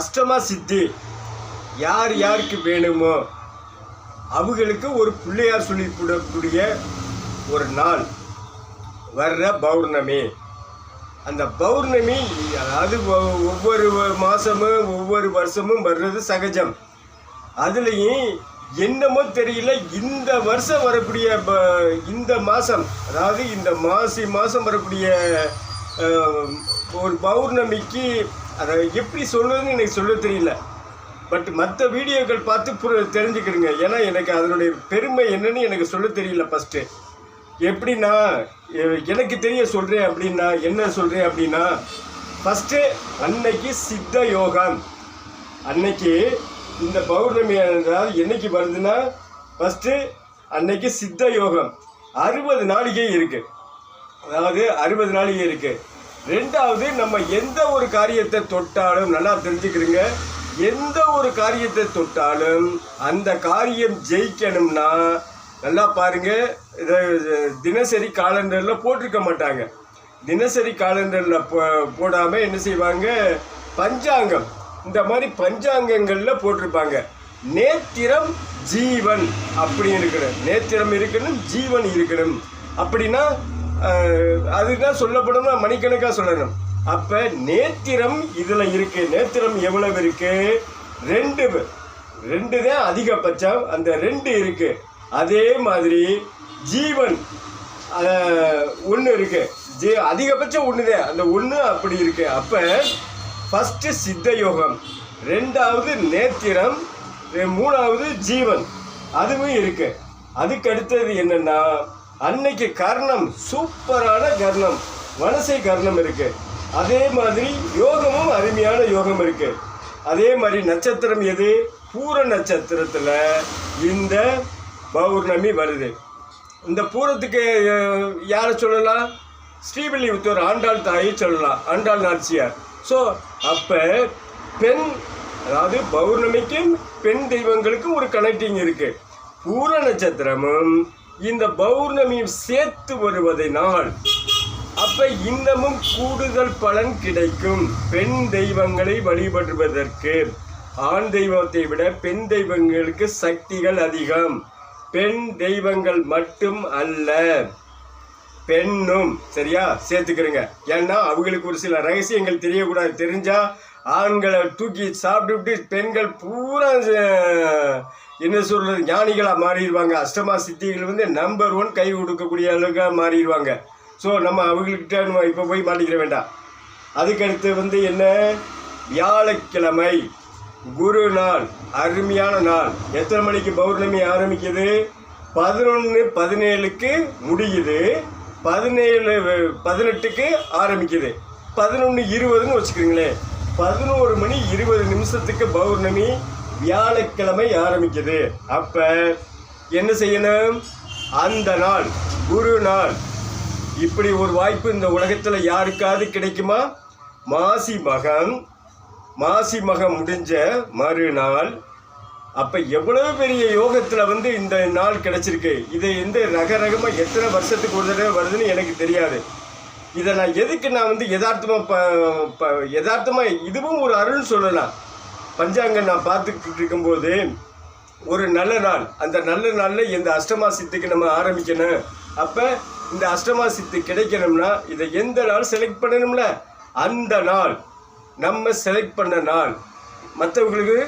அஷ்டமா சித்தி யார் யாருக்கு வேணுமோ அவங்களுக்கு ஒரு பிள்ளையார் சொல்லி கூடக்கூடிய ஒரு நாள் வர்ற பௌர்ணமி. அந்த பௌர்ணமி அதாவது ஒவ்வொரு மாதமும் ஒவ்வொரு வருஷமும் வர்றது சகஜம். அதுலேயும் என்னமோ தெரியல இந்த வருஷம் வரக்கூடிய ப- இந்த மாதம் அதாவது இந்த மாசி மாதம் வரக்கூடிய ஒரு பௌர்ணமிக்கு அதை எப்படி சொல்கிறதுன்னு எனக்கு சொல்ல தெரியல. பட் மற்ற வீடியோக்கள் பார்த்து புர தெரிஞ்சுக்கிடுங்க. ஏன்னா எனக்கு அதனுடைய பெருமை என்னன்னு எனக்கு சொல்ல தெரியல ஃபஸ்ட்டு எப்படின்னா எனக்கு தெரிய சொல்கிறேன் அப்படின்னா என்ன சொல்கிறேன் அப்படின்னா ஃபஸ்ட்டு அன்னைக்கு சித்த யோகம். அன்னைக்கு இந்த பௌர்ணமி அதாவது என்னைக்கு வருதுன்னா ஃபஸ்ட்டு அன்னைக்கு சித்த யோகம். அறுபது நாளிகை இருக்குது அதாவது அறுபது நாளிகை இருக்குது ரெண்டாவது நம்ம எந்த ஒரு காரியத்தை தொட்டாலும் நல்லா தெரிஞ்சுக்கிறீங்க. எந்த ஒரு காரியத்தை தொட்டாலும் அந்த காரியம் ஜெயிக்கணும்னா நல்லா பாருங்க இதை தினசரி காலண்டரில் போட்டிருக்க மாட்டாங்க. தினசரி காலண்டரில் போ போடாமல் என்ன செய்வாங்க? பஞ்சாங்கம். இந்த மாதிரி பஞ்சாங்கங்களில் போட்டிருப்பாங்க. நேத்திரம் ஜீவன் அப்படி இருக்கணும் நேத்திரம் இருக்கணும் ஜீவன் இருக்கணும். அப்படின்னா அதுதான் சொல்லப்படும்னா மணிக்கணக்காக சொல்லணும். அப்போ நேத்திரம் இதில் இருக்கு. நேத்திரம் எவ்வளவு இருக்கு? ரெண்டு. ரெண்டு தான் அதிகபட்சம். அந்த ரெண்டு இருக்கு. அதே மாதிரி ஜீவன் ஒன்று இருக்கு. ஜீ அதிகபட்சம் ஒன்று தான். அந்த ஒன்று அப்படி இருக்கு. அப்போ ஃபஸ்ட்டு சித்த யோகம் ரெண்டாவது நேத்திரம் ரெ- மூணாவது ஜீவன். அதுவும் இருக்கு. அதுக்கு அடுத்தது என்னன்னா அன்னைக்கு கர்ணம் சூப்பரான கர்ணம் மனசை கர்ணம் இருக்கு. அதே மாதிரி யோகமும் அருமையான யோகம் இருக்கு. அதே மாதிரி நட்சத்திரம் எது? பூர நட்சத்திரத்தில் இந்த பௌர்ணமி வருது. இந்த பூரத்துக்கு யாரை சொல்லலாம்? ஸ்ரீவில்லிபுத்தூர் ஆண்டாள் தாயை சொல்லலாம். ஆண்டாள் நாச்சியார். ஸோ அப்போ பெண் அதாவது பௌர்ணமிக்கும் பெண் தெய்வங்களுக்கும் ஒரு கனெக்டிங் இருக்குது பூர நட்சத்திரமும் இந்த பௌர்ணமியும் சேர்த்து வருவதனால் அப்ப இன்னமும் கூடுதல் பலன் கிடைக்கும். பெண் தெய்வங்களை வழிபடுவதற்கு. ஆண் தெய்வத்தை விட பெண் தெய்வங்களுக்கு சக்திகள் அதிகம். பெண் தெய்வங்கள் மட்டும் அல்ல பெண்ணும். சரியா? சேர்த்துக்கிறேங்க. ஏன்னா அவங்களுக்கு ஒரு சில ரகசியங்கள் தெரியக்கூடாது. தெரிஞ்சா ஆண்களை தூக்கி சாப்பிட்டு பெண்கள் பூரா என்ன சொல்கிறது ஞானிகளாக மாறிடுவாங்க. அஷ்டமா சித்திகள் வந்து நம்பர் ஒன் கை கொடுக்கக்கூடிய அளவுக்காக மாறிடுவாங்க. ஸோ நம்ம அவங்கக்கிட்ட நம்ம இப்போ போய் மாட்டிக்கிற வேண்டாம். அதுக்கடுத்து வந்து என்ன? வியாழக்கிழமை குரு நாள் அருமையான நாள். எத்தனை மணிக்கு பௌர்ணமி ஆரம்பிக்குது? பதினொன்று பதினேழுக்கு முடியுது. பதினேழு பதினெட்டுக்கு ஆரம்பிக்குது. பதினொன்று இருபதுன்னு வச்சுக்கோங்களேன். பதினோரு மணி இருபது நிமிஷத்துக்கு பௌர்ணமி வியாழக்கிழமை ஆரம்பிக்குது. அப்போ என்ன செய்யணும்? அந்த நாள் குரு நாள். இப்படி ஒரு வாய்ப்பு இந்த உலகத்தில் யாருக்காவது கிடைக்குமா? மாசி மகம். மாசி மகம் முடிஞ்ச மறுநாள். அப்போ எவ்வளவு பெரிய யோகத்தில் வந்து இந்த நாள் கிடச்சிருக்கு? இது எந்த ரக ரகமாக எத்தனை வருஷத்துக்கு ஒரு தடவை வருதுன்னு எனக்கு தெரியாது. இதை நான் எதுக்கு நான் வந்து யதார்த்தமாக ப ப யதார்த்தமாக இதுவும் ஒரு அருள் சொல்லலாம். பஞ்சாங்கம் நான் பார்த்துக்கிட்டு இருக்கும்போது ஒரு நல்ல நாள் அந்த நல்ல நாளில் இந்த அஷ்டமா சித்துக்கு நம்ம ஆரம்பிக்கணும். அப்போ இந்த அஷ்டமா சித்து கிடைக்கணும்னா இதை எந்த நாள் செலக்ட் பண்ணணும்ல? அந்த நாள். நம்ம செலக்ட் பண்ண நாள். மற்றவங்களுக்கு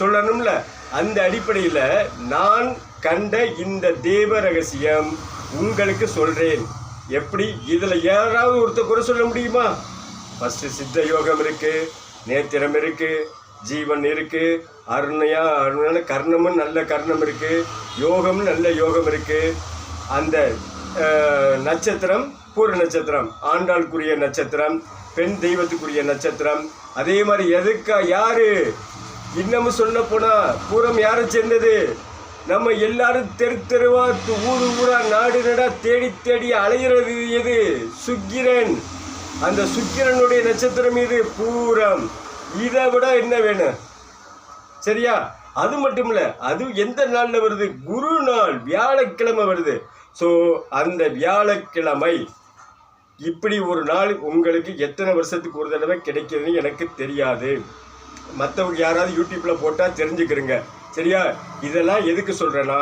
சொல்லணும்ல? அந்த அடிப்படையில் நான் கண்ட இந்த தேவ ரகசியம் உங்களுக்கு சொல்கிறேன் எப்படி இதில் யாராவது ஒருத்தர் குறை சொல்ல முடியுமா? ஃபஸ்ட்டு சித்த யோகம் இருக்குது நேத்திரம் இருக்குது ஜீவன் இருக்குது அருணையா அருணையான கர்ணமும் நல்ல கர்ணம் இருக்குது யோகமும் நல்ல யோகம் இருக்குது அந்த நட்சத்திரம் பூர நட்சத்திரம் ஆண்டாளுக்குரிய நட்சத்திரம் பெண் தெய்வத்துக்குரிய நட்சத்திரம். அதே மாதிரி எதுக்கா யாரு? இன்னமும் சொல்ல போனால் பூரம் யாரை சேர்ந்தது? நம்ம எல்லாரும் தெரு தெருவா ஊர் ஊரா நாடு நடா தேடி தேடி அலைகிறது எது? சுக்கிரன். அந்த சுக்கிரனுடைய நட்சத்திரம் இது பூரம். இதை விட என்ன வேணும்? சரியா? அது மட்டும் இல்லை அது எந்த நாளில் வருது? குரு நாள் வியாழக்கிழமை வருது. ஸோ அந்த வியாழக்கிழமை இப்படி ஒரு நாள் உங்களுக்கு எத்தனை வருஷத்துக்கு ஒரு தடவை கிடைக்கிறதுன்னு எனக்கு தெரியாது. மற்றவங்க யாராவது யூடியூப்பில் போட்டால் தெரிஞ்சுக்கிறேங்க. சரியா? இதெல்லாம் எதுக்கு சொல்கிறேன்னா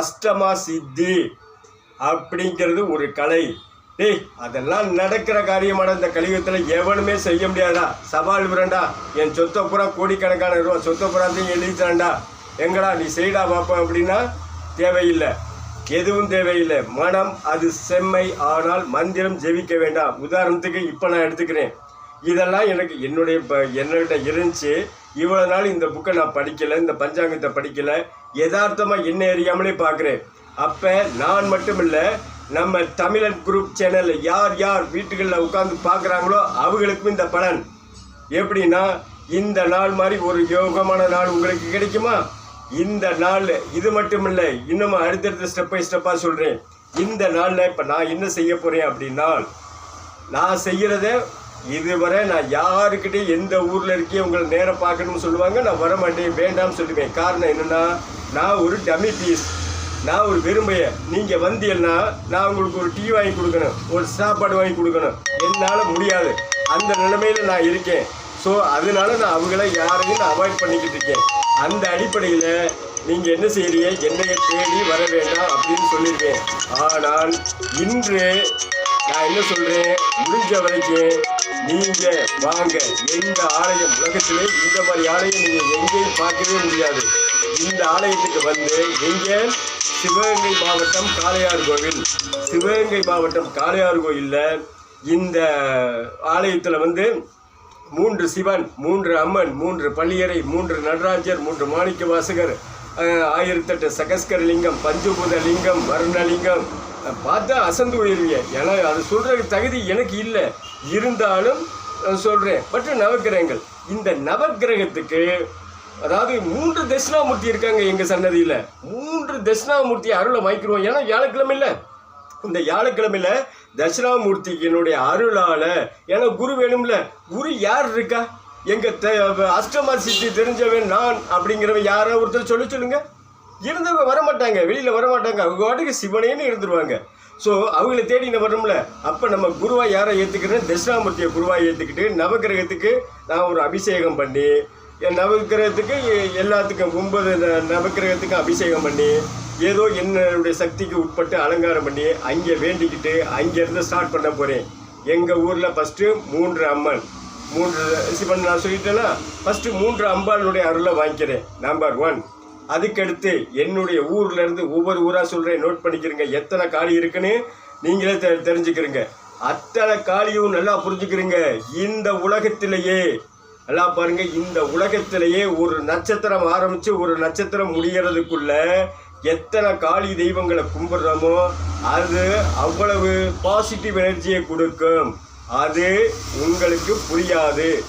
அஷ்டமா சித்தி அப்படிங்கிறது ஒரு கலை. டேய் அதெல்லாம் நடக்கிற காரியமான இந்த கலியுகத்தில். எவனுமே செய்ய முடியாதா? சவால் விரண்டா. என் சொத்தை பூரா கோடிக்கணக்கான ரூபா சொத்தை பூராத்தையும் எழுதித்தாண்டா எங்கடா நீ செய்டா பார்ப்பேன் அப்படின்னா தேவையில்லை. எதுவும் தேவையில்லை. மனம் அது செம்மை. ஆனால் மந்திரம் ஜெபிக்க வேண்டாம். உதாரணத்துக்கு இப்போ நான் எடுத்துக்கிறேன். இதெல்லாம் எனக்கு என்னுடைய இப்போ என்னகிட்ட இருந்துச்சு. இவ்வளோ நாள் இந்த புக்கை நான் படிக்கலை இந்த பஞ்சாங்கத்தை படிக்கலை. யதார்த்தமாக என்ன அறியாமலே பார்க்குறேன். அப்போ நான் மட்டும் இல்லை நம்ம தமிழன் குரூப் சேனலில் யார் யார் வீட்டுகளில் உட்காந்து பார்க்குறாங்களோ அவங்களுக்கும் இந்த பலன். எப்படின்னா இந்த நாள் மாதிரி ஒரு யோகமான நாள் உங்களுக்கு கிடைக்குமா? இந்த நாள் இது மட்டும் இல்லை இன்னும் அடுத்தடுத்த ஸ்டெப் பை ஸ்டெப்பாக சொல்கிறேன் இந்த நாளில் இப்போ நான் என்ன செய்ய போகிறேன் அப்படின்னா நான் செய்கிறத இதுவரை நான் யாருக்கிட்டையும் எந்த ஊரில் இருக்கே உங்களை நேரம் பார்க்கணும்னு சொல்லுவாங்க நான் வர மாட்டேன் வேண்டாம்னு சொல்லுவேன். காரணம் என்னென்னா நான் ஒரு டமி பீஸ் நான் ஒரு விரும்பைய நீங்கள் வந்தீங்கன்னா நான் உங்களுக்கு ஒரு டீ வாங்கி கொடுக்கணும் ஒரு சாப்பாடு வாங்கி கொடுக்கணும். என்னால் முடியாது. அந்த நிலைமையில் நான் இருக்கேன். ஸோ அதனால நான் அவங்கள யாரையும் நான் அவாய்ட் பண்ணிக்கிட்டு இருக்கேன். அந்த அடிப்படையில் நீங்கள் என்ன செய்கிறீங்க என்னைய தேடி வர வேண்டாம் அப்படின்னு சொல்லியிருக்கேன் ஆனால் இன்று நான் என்ன சொல்கிறேன் முடிஞ்ச வரைக்கும் நீங்கள் வாங்க. எந்த ஆலயம் உலகத்திலே இந்த மாதிரி ஆலயம் நீங்கள் எங்கேயும் பார்க்கவே முடியாது. இந்த ஆலயத்துக்கு வந்து எங்கே? சிவகங்கை மாவட்டம் காளையார் கோவில். சிவகங்கை மாவட்டம் காளையார் கோயிலில் இந்த ஆலயத்தில் வந்து மூன்று சிவன் மூன்று அம்மன் மூன்று பள்ளியறை மூன்று நடராஜர் மூன்று மாணிக்க வாசகர் ஆயிரத்தெட்டு சகஸ்கர லிங்கம் பஞ்சபூத லிங்கம் வருணலிங்கம் பார்த்தா அசந்து போயிருவீங்க ஏன்னா அது சொல்கிறதுக்கு தகுதி எனக்கு இல்லை. இருந்தாலும் சொல்கிறேன் மற்ற நவக்கிரகங்கள். இந்த நவக்கிரகத்துக்கு அதாவது மூன்று தட்சிணாமூர்த்தி இருக்காங்க எங்கள் சன்னதியில். மூன்று தட்சிணாமூர்த்தி அருளை வாங்கிக்கிறோம். ஏன்னா வியாழக்கிழமை இல்லை இந்த தர்ஷனாமூர்த்தி என்னுடைய அருளால் ஏன்னா குரு வேணும்ல. குரு யார் இருக்கா? எங்கள் த- அஷ்டமா சித்தி தெரிஞ்சவன் நான் அப்படிங்கிறவன் யாரோ? ஒருத்தர் சொல்ல சொல்லுங்கள் இருந்தவங்க வர மாட்டாங்க வரமாட்டாங்க. வர மாட்டாங்க அவங்க வாட்டுக்கு சிவனேன்னு இருந்துருவாங்க. ஸோ அவங்கள தேடி நம்ம வரணும்ல அப்போ நம்ம குருவாக யாரை ஏற்றுக்கிறேன் தட்சிணாமூர்த்தியை குருவாக ஏற்றுக்கிட்டு நவகிரகத்துக்கு நான் ஒரு அபிஷேகம் பண்ணி என் நவகிரகத்துக்கு எல்லாத்துக்கும் ஒன்பது ந- நவகிரகத்துக்கும் அபிஷேகம் பண்ணி ஏதோ என்னுடைய சக்திக்கு உட்பட்டு அலங்காரம் பண்ணி அங்கே வேண்டிக்கிட்டு அங்கேருந்து ஸ்டார்ட் பண்ண போகிறேன் எங்கள் ஊரில் ஃபஸ்ட்டு மூன்று அம்மன். மூன்று சிவன் நான் சொல்லிட்டேன்னா ஃபஸ்ட்டு மூன்று அம்பாளுடைய அருளை வாங்கிக்கிறேன். நம்பர் ஒன் அதுக்கடுத்து என்னுடைய ஊர்ல இருந்து ஒவ்வொரு ஊரா சொல்றேன். நோட் பண்ணிக்கிறீங்க. எத்தனை காளி இருக்குன்னு நீங்களே தெ- தெரிஞ்சுக்கிறீங்க. அத்தனை காளியும் நல்லா புரிஞ்சுக்கிறீங்க. இந்த உலகத்திலேயே நல்லா பாருங்க. இந்த உலகத்திலேயே ஒரு நட்சத்திரம் ஆரம்பிச்சு ஒரு நட்சத்திரம் முடிகிறதுக்குள்ள எத்தனை காளி தெய்வங்களை கும்பிடுறோமோ அது அவ்வளவு பாசிட்டிவ் எனர்ஜியை கொடுக்கும். அது உங்களுக்கு புரியாது.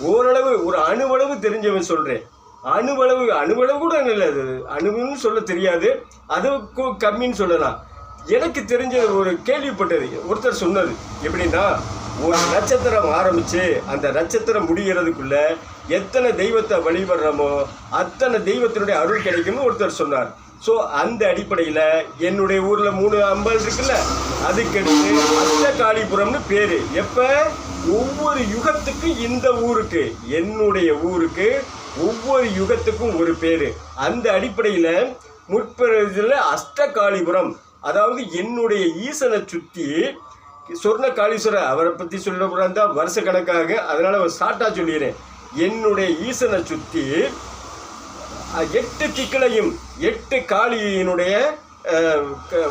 ஓரளவு ஒரு அணுவளவு தெரிஞ்சவன் சொல்கிறேன் அணுவளவு அணுவளவு கூட இல்லை அது. அணுவுன்னு சொல்ல தெரியாது. அதுக்கு கம்மின்னு சொல்லலாம். எனக்கு தெரிஞ்ச ஒரு கேள்விப்பட்டது. ஒருத்தர் சொன்னது. எப்படின்னா ஒரு நட்சத்திரம் ஆரம்பித்து அந்த நட்சத்திரம் முடிகிறதுக்குள்ள எத்தனை தெய்வத்தை வழிபடுறோமோ அத்தனை தெய்வத்தினுடைய அருள் கிடைக்கும்னு ஒருத்தர் சொன்னார். ஸோ அந்த அடிப்படையில் என்னுடைய ஊரில் மூணு அம்பல் இருக்குல்ல அதுக்கடுத்து அஷ்டகாளிபுரம்னு பேர். எப்போ? ஒவ்வொரு யுகத்துக்கும் இந்த ஊருக்கு. என்னுடைய ஊருக்கு ஒவ்வொரு யுகத்துக்கும் ஒரு பேர். அந்த அடிப்படையில் முற்பிறதில் அஷ்டகாளிபுரம் அதாவது என்னுடைய ஈசனை சுற்றி சொர்ண காளீஸ்வரர் அவரை பற்றி சொல்ல தான் வருஷ கணக்காக அதனால் அவர் ஷார்ட்டாக சொல்லிடுறேன். என்னுடைய ஈசனை சுற்றி எட்டு திக்களையும் எட்டு காளியினுடைய க-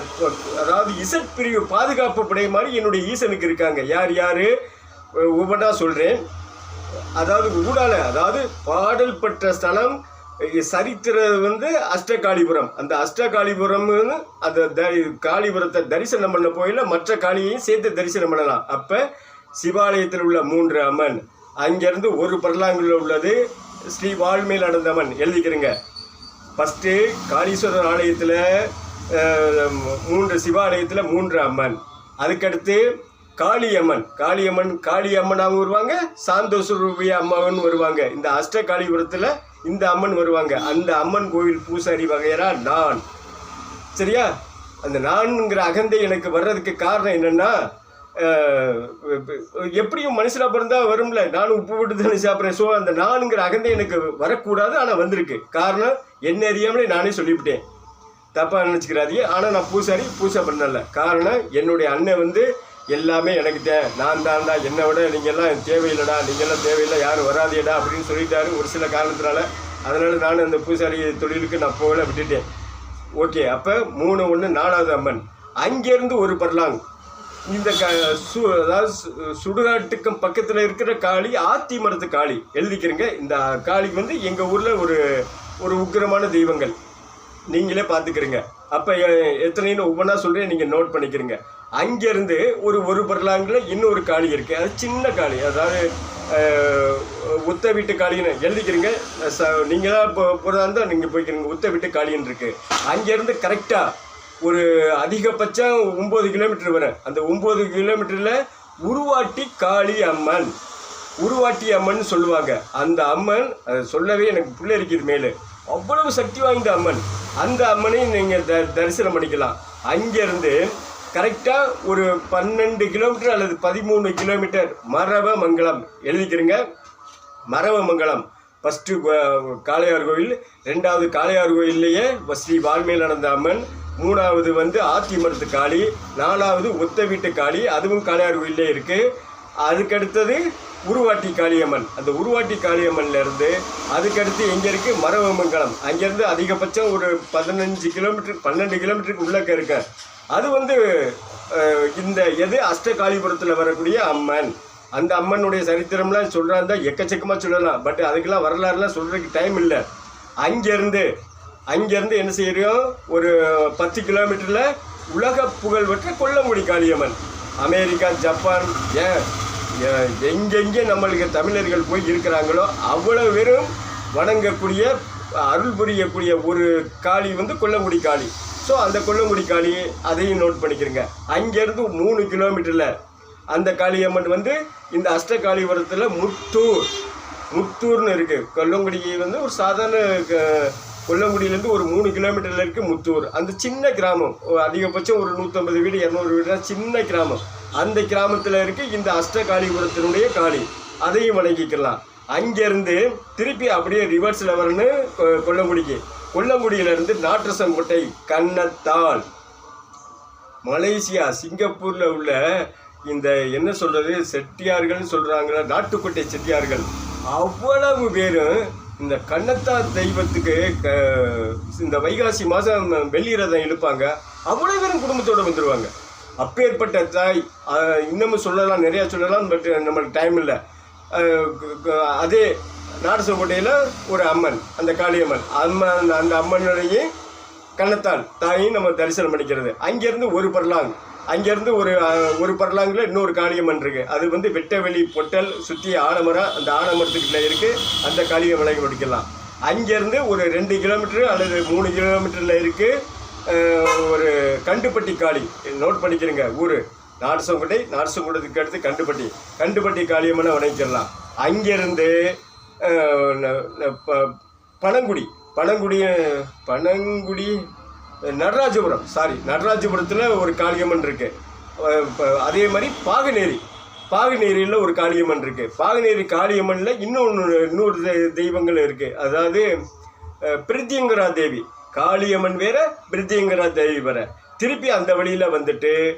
அதாவது இசட் பிரிவு பாதுகாப்பு படை மாதிரி என்னுடைய ஈசனுக்கு இருக்காங்க. யார் யார்? ஒவ்வொன்றா சொல்கிறேன் அதாவது ஊடால அதாவது பாடல் பெற்ற ஸ்தலம் இ- சரித்திரம் வந்து அஷ்டகாளிபுரம். அந்த அஷ்டகாளிபுரம் அந்த த காளிபுரத்தை தரிசனம் பண்ண போயில மற்ற காளியையும் சேர்த்து தரிசனம் பண்ணலாம். அப்போ சிவாலயத்தில் உள்ள மூன்று அம்மன் அங்கேருந்து ஒரு பரலாங்கில் உள்ளது ஸ்ரீ வால்மேல் அடந்தம்மன் எழுதிக்கிறேங்க. ஃபஸ்ட்டு காளீஸ்வரர் ஆலயத்தில் மூன்று சிவாலயத்தில் மூன்று அம்மன். அதுக்கடுத்து காளியம்மன் காளியம்மன் காளியம்மனாகவும் வருவாங்க சாந்தோஸ்வரூபிய அம்மாவும் வருவாங்க. இந்த அஷ்ட காளிபுரத்தில் இந்த அம்மன் வருவாங்க. அந்த அம்மன் கோவில் பூசாரி வகையரா நான். சரியா? அந்த நான்ங்கிற அகந்தை எனக்கு வர்றதுக்கு காரணம் என்னன்னா எப்படியும் மனுஷனாக பிறந்தால் வரும்ல. நானும் உப்பு போட்டு தானே சாப்பிட்றேன். ஸோ அந்த நானுங்கிற அகந்தை எனக்கு வரக்கூடாது ஆனால் வந்திருக்கு. காரணம் என்ன அறியாமலே நானே சொல்லிவிட்டேன். தப்பாக நினச்சிக்கிறாதீங்க. ஆனால் நான் பூசாரி பூசை பண்ணல. காரணம் என்னுடைய அண்ணன் வந்து எல்லாமே எனக்கு தே நான் தான்டா என்னை விட நீங்கள்லாம் தேவையில்லைடா நீங்கள்லாம் தேவையில்லை யாரும் வராதியடா அப்படின்னு சொல்லிட்டாரு ஒரு சில காரணத்தினால. அதனால் நான் அந்த பூசாரி தொழிலுக்கு நான் போகல விட்டுட்டேன். ஓகே அப்போ மூணு ஒன்று நாலாவது அம்மன். அங்கேருந்து ஒரு பர்லாங். இந்த க சு அதாவது சு- சுடுகாட்டுக்கும் பக்கத்தில் இருக்கிற காளி ஆத்தி மரத்து காளி. எழுதிக்கிறேங்க. இந்த காளி வந்து எங்கள் ஊரில் ஒரு ஒரு உக்கிரமான தெய்வங்கள். நீங்களே பார்த்துக்கிறீங்க. அப்போ எத்தனைன்னு ஒவ்வொன்றா சொல்கிறேன் நீங்கள் நோட் பண்ணிக்கிறீங்க. அங்கேருந்து ஒரு ஒரு பர்லாங்கில் இன்னொரு காளி இருக்குது அது சின்ன காளி. அதாவது உத்த வீட்டு காளின்னு எழுதிக்கிறீங்க. ச நீங்களாக இப்போ போகிறதா இருந்தால் நீங்கள் போய்க்கிறீங்க. உத்த வீட்டு காளின்னு இருக்குது அங்கேருந்து கரெக்டாக ஒரு அதிகபட்சம் ஒம்பது கிலோமீட்டர் வரும் அந்த ஒம்பது கிலோமீட்டரில் உருவாட்டி காளி அம்மன். உருவாட்டி அம்மன் சொல்லுவாங்க. அந்த அம்மன் அதை சொல்லவே எனக்கு பிள்ளை இருக்குது மேலே. அவ்வளவு சக்தி வாய்ந்த அம்மன். அந்த அம்மனையும் நீங்கள் த தரிசனம் பண்ணிக்கலாம். அங்கேருந்து கரெக்டாக ஒரு பன்னெண்டு கிலோமீட்டர் அல்லது பதிமூணு கிலோமீட்டர் மரவமங்கலம் எழுதிக்கிறீங்க. மரவமங்கலம் ஃபஸ்ட்டு காளையார் கோவில் ரெண்டாவது காளையார் கோயில்லையே ஸ்ரீ வால்மீலானந்த அம்மன். மூணாவது வந்து ஆத்திமரத்து காளி. நாலாவது ஒத்த வீட்டு காளி. அதுவும் காளையார் கோயிலே இருக்குது அதுக்கடுத்தது உருவாட்டி காளியம்மன். அந்த உருவாட்டி காளியம்மன்லேருந்து அதுக்கடுத்து எங்கே இருக்குது மரவமங்கலம் அங்கேருந்து அதிகபட்சம் ஒரு பதினஞ்சு கிலோமீட்டர் பன்னெண்டு கிலோமீட்டருக்கு உள்ளக்க இருக்க. அது வந்து இந்த எது அஷ்டகாளிபுரத்தில் வரக்கூடிய அம்மன். அந்த அம்மனுடைய சரித்திரம்லாம் சொல்கிறாந்தா எக்கச்சக்கமாக சொல்லலாம். பட் அதுக்கெல்லாம் வரலாறுலாம் சொல்கிறதுக்கு டைம் இல்லை. அங்கேருந்து அங்கேருந்து என்ன செய்கிறோம் ஒரு பத்து கிலோமீட்டரில் உலக புகழ்பெற்ற கொல்லங்குடி காளியம்மன். அமெரிக்கா ஜப்பான் ஏன் எங்கெங்கே நம்மளுக்கு தமிழர்கள் போய் இருக்கிறாங்களோ அவ்வளோ வெறும் வணங்கக்கூடிய அருள் புரியக்கூடிய ஒரு காளி வந்து கொல்லங்குடி காளி. ஸோ அந்த கொல்லங்குடி காளி அதையும் நோட் பண்ணிக்கிறங்க. அங்கேருந்து மூணு கிலோமீட்டரில் அந்த காளியம்மன் வந்து இந்த அஷ்டகாளிபுரத்தில் முத்தூர் முத்தூர்னு இருக்குது கொல்லங்குடி வந்து ஒரு சாதாரண க- கொல்லங்குடியிலேருந்து ஒரு மூணு கிலோமீட்டரில் இருக்குது முத்தூர். அந்த சின்ன கிராமம் அதிகபட்சம் ஒரு நூற்றம்பது வீடு இரநூறு வீடு சின்ன கிராமம். அந்த கிராமத்தில் இருக்குது இந்த அஷ்டகாளிபுரத்தினுடைய காளி. அதையும் வணங்கிக்கலாம். அங்கேருந்து திருப்பி அப்படியே ரிவர்ஸில் வரணும் கொ- கொல்லங்குடிக்கு கொல்லங்குடியிலேருந்து நாற்றசங்கோட்டை கண்ணத்தால் மலேசியா சிங்கப்பூரில் உள்ள இந்த என்ன சொல்கிறது செட்டியார்கள்னு சொல்கிறாங்களா நாட்டுக்கோட்டை செட்டியார்கள். அவ்வளவு பேரும் இந்த கண்ணத்தார் தெய்வத்துக்கு க இந்த வைகாசி மாதம் வெள்ளி ரதம் இழுப்பாங்க. அவ்வளோ பேரும் குடும்பத்தோடு வந்துடுவாங்க அப்பேற்பட்ட தாய் இன்னமும் சொல்லலாம் நிறையா சொல்லலாம் பட் நம்மளுக்கு டைம் இல்லை. அதே நாடசங்கோட்டையில் ஒரு அம்மன் அந்த காளியம்மன். அம்மன் அந்த அம்மனுடைய கண்ணத்தான் தாயும் நம்ம தரிசனம் பண்ணிக்கிறது. அங்கேருந்து ஒரு பர்லாங் அங்கேருந்து ஒரு ஒரு பர்லாங்கில் இன்னொரு காளியம்மன் இருக்குது அது வந்து வெட்டவெளி பொட்டல் சுற்றி ஆலமரம் அந்த ஆலமரத்துக்குள்ள இருக்குது அந்த காளியம்மனை முடிக்கலாம். அங்கேருந்து ஒரு ரெண்டு கிலோமீட்டரு அல்லது மூணு கிலோமீட்டரில் இருக்கு ஒரு கண்டுப்பட்டி காளி. நோட் பண்ணிக்கிறேங்க ஊர். நாடசங்குட்டை நாடசங்கோட்டத்துக்கு அடுத்து கண்டுப்பட்டி கண்டுப்பட்டி காளியம்மனை வணங்கிக்கலாம். அங்கேருந்து பழங்குடி. பழங்குடி பழங்குடி பனங்குடி பனங்குடி பனங்குடி நடராஜபுரம். சாரி நடராஜபுரத்தில் ஒரு காளியம்மன் இருக்குது அதே மாதிரி பாகநேரி. பாகநேரியில் ஒரு காளியம்மன் இருக்குது பாகநேரி காளியம்மனில் இன்னொன்று இன்னொரு தெய்வங்கள் இருக்குது அதாவது பிரித்தியங்கரா தேவி. காளியம்மன் வேற பிரித்தியங்கரா தேவி வேற. திருப்பி அந்த வழியில் வந்துட்டு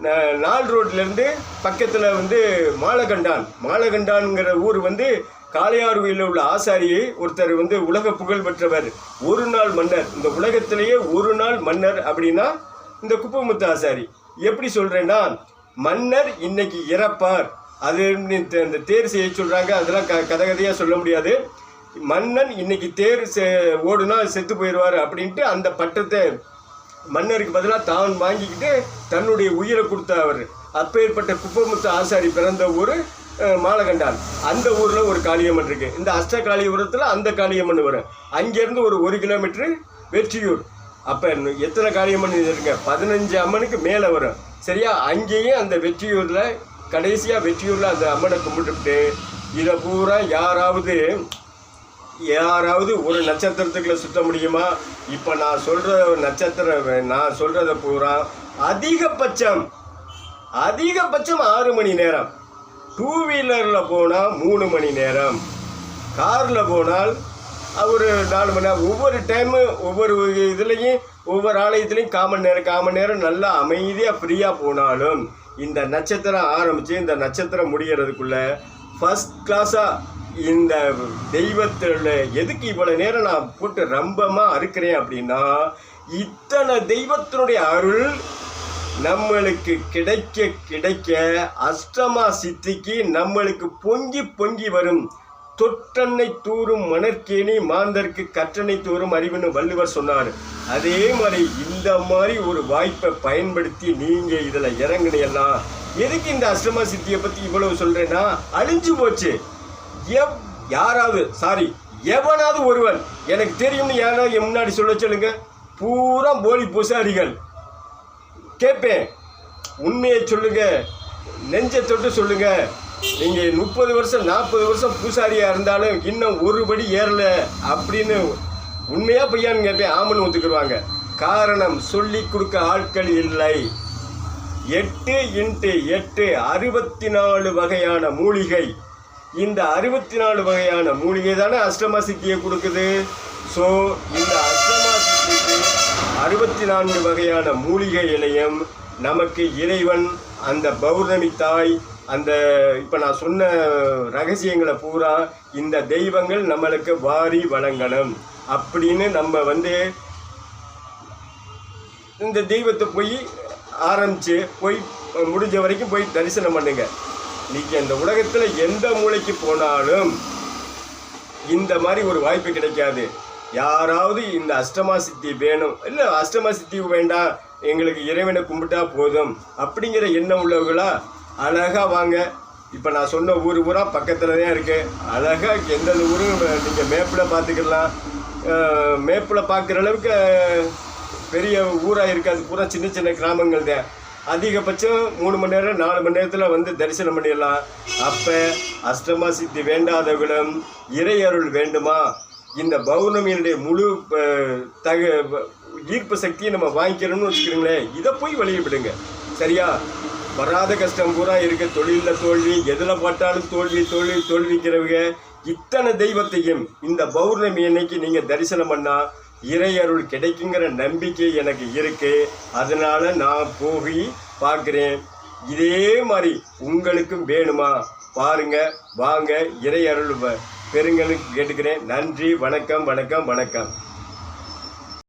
ந- நால் ரோட்லேருந்து பக்கத்தில் வந்து மாலகண்டான். மாலகண்டான்ங்கிற ஊர் வந்து காளையார் கோயிலில் உள்ள ஆசாரியை ஒருத்தர் வந்து உலக புகழ் பெற்றவர். ஒரு நாள் மன்னர். இந்த உலகத்திலேயே ஒரு நாள் மன்னர் அப்படின்னா இந்த குப்பமுத்து ஆசாரி. எப்படி சொல்கிறேன்னா மன்னர் இன்னைக்கு இறப்பார். அது இந்த- தேர் செய்ய சொல்கிறாங்க அதெல்லாம் க கதை கதையாக சொல்ல முடியாது. மன்னன் இன்னைக்கு தேர் செ ஓடுனா செத்து போயிடுவார் அப்படின்ட்டு அந்த பட்டத்தை மன்னருக்கு பதிலாக தான் வாங்கிக்கிட்டு தன்னுடைய உயிரை கொடுத்த அவர் அப்பேற்பட்ட குப்பமுத்து ஆசாரி பிறந்த ஊர் மாலகண்டான். அந்த ஊரில் ஒரு காளியம்மன் இருக்கு. இந்த அஷ்ட காளியபுரத்தில் அந்த காளியம்மன் வரும். அங்கேருந்து ஒரு ஒரு கிலோமீட்ரு வெற்றியூர். அப்போ எத்தனை காளியம்மன் இருக்கு? பதினஞ்சு அம்மனுக்கு மேலே வரும். சரியா? அங்கேயும் அந்த வெற்றியூரில் கடைசியாக வெற்றியூரில் அந்த அம்மனை கும்பிட்டுட்டு இதை பூரா யாராவது யாராவது ஒரு நட்சத்திரத்துக்குள்ள சுத்த முடியுமா? இப்போ நான் சொல்கிற நட்சத்திரம் நான் சொல்கிறத பூரா அதிகபட்சம் அதிகபட்சம் ஆறு மணி நேரம். டூ வீலரில் போனால் மூணு மணி நேரம். காரில் போனால் ஒரு நாலு மணி நேரம். ஒவ்வொரு டைமு ஒவ்வொரு இதுலேயும் ஒவ்வொரு ஆலயத்துலேயும் காமன் நேரம் காமன் நேரம் நல்லா அமைதியாக ஃப்ரீயாக போனாலும் இந்த நட்சத்திரம் ஆரம்பித்து இந்த நட்சத்திரம் முடியறதுக்குள்ள ஃபஸ்ட் கிளாஸாக இந்த தெய்வத்தில் எதுக்கு இவ்வளோ நேரம் நான் போட்டு ரொம்பமாக அறுக்கிறேன் அப்படின்னா இத்தனை தெய்வத்தினுடைய அருள் நம்மளுக்கு கிடைக்க கிடைக்க அஷ்டமா சித்திக்கு நம்மளுக்கு பொங்கி பொங்கி வரும். தொட்டன்னை தூரும் மணற்கேணி மாந்தர்க்கு கற்றனை தூரும் அறிவுன்னு வள்ளுவர் சொன்னார். அதே மாதிரி இந்த மாதிரி ஒரு வாய்ப்பை பயன்படுத்தி நீங்கள் இதில் இறங்குனீங்கன்னா எதுக்கு இந்த அஷ்டமா சித்தியை பற்றி இவ்வளவு சொல்கிறேன்னா அழிஞ்சு போச்சு. எவ் யாராவது சாரி எவனாவது ஒருவன் எனக்கு தெரியும்னு யாராவது முன்னாடி சொல்ல சொல்லுங்க பூரா போலி பூசாரிகள். கேட்பேன் உண்மையை சொல்லுங்க. நெஞ்சை தொட்டு சொல்லுங்க. நீங்க முப்பது வருஷம் நாற்பது வருஷம் பூசாரியா இருந்தாலும் இன்னும் ஒரு படி ஏறல அப்படின்னு உண்மையா பையான்னு கேட்பேன் ஆமனு ஒத்துக்குருவாங்க காரணம் சொல்லி கொடுக்க ஆட்கள் இல்லை. எட்டு இன்ட்டு எட்டு அறுபத்தி நாலு வகையான மூலிகை. இந்த அறுபத்தி நாலு வகையான மூலிகை தானே அஷ்டமா சித்தியை கொடுக்குது. ஸோ இந்த அறுபத்தி நான்கு வகையான மூலிகை இலையம் நமக்கு இறைவன் அந்த பௌர்ணமி தாய் அந்த இப்போ நான் சொன்ன ரகசியங்களை பூரா இந்த தெய்வங்கள் நம்மளுக்கு வாரி வழங்கணும். அப்படின்னு நம்ம வந்து இந்த தெய்வத்தை போய் ஆரம்பித்து போய் முடிஞ்ச வரைக்கும் போய் தரிசனம் பண்ணுங்க. நீங்கள் இந்த உலகத்தில் எந்த மூலைக்கு போனாலும் இந்த மாதிரி ஒரு வாய்ப்பு கிடைக்காது. யாராவது இந்த அஷ்டமா சித்தி வேணும். இல்லை அஷ்டமா சித்தி வேண்டாம் எங்களுக்கு இறைவனை கும்பிட்டா போதும். அப்படிங்கிற எண்ணம் உள்ளவங்களா அழகாக வாங்க. இப்போ நான் சொன்ன ஊர் ஊரா பக்கத்தில் தான் இருக்குது அழகாக எந்தெந்த ஊரும் நீங்கள் மேப்பில் பார்த்துக்கலாம் மேப்பில் பார்க்குற அளவுக்கு பெரிய ஊராக இருக்காது பூரா சின்ன சின்ன கிராமங்கள் தான். அதிகபட்சம் மூணு மணி நேரம் நாலு மணி நேரத்தில் வந்து தரிசனம் பண்ணிடலாம். அப்போ அஷ்டமா சித்தி வேண்டாதவர்களும் இறையருள் வேண்டுமா? இந்த பௌர்ணமியினுடைய முழு தக ஈர்ப்பு சக்தியை நம்ம வாங்கிக்கிறோம்னு வச்சுக்கிறீங்களேன் இதை போய் வெளியே சரியா? வராத கஷ்டம் பூரா இருக்க. தொழிலில் தோல்வி எதில் பட்டாலும் தோல்வி தோல்வி தோல்விக்கிறவங்க இத்தனை தெய்வத்தையும் இந்த பௌர்ணமி அன்னைக்கு நீங்கள் தரிசனம் பண்ணால் இறை அருள் கிடைக்குங்கிற நம்பிக்கை எனக்கு இருக்கு. அதனால் நான் போய் பார்க்குறேன். இதே மாதிரி உங்களுக்கும் வேணுமா? பாருங்கள் வாங்க இறை அருள் பெருங்களுக்கு கேட்டுக்கிறேன். நன்றி வணக்கம் வணக்கம் வணக்கம்.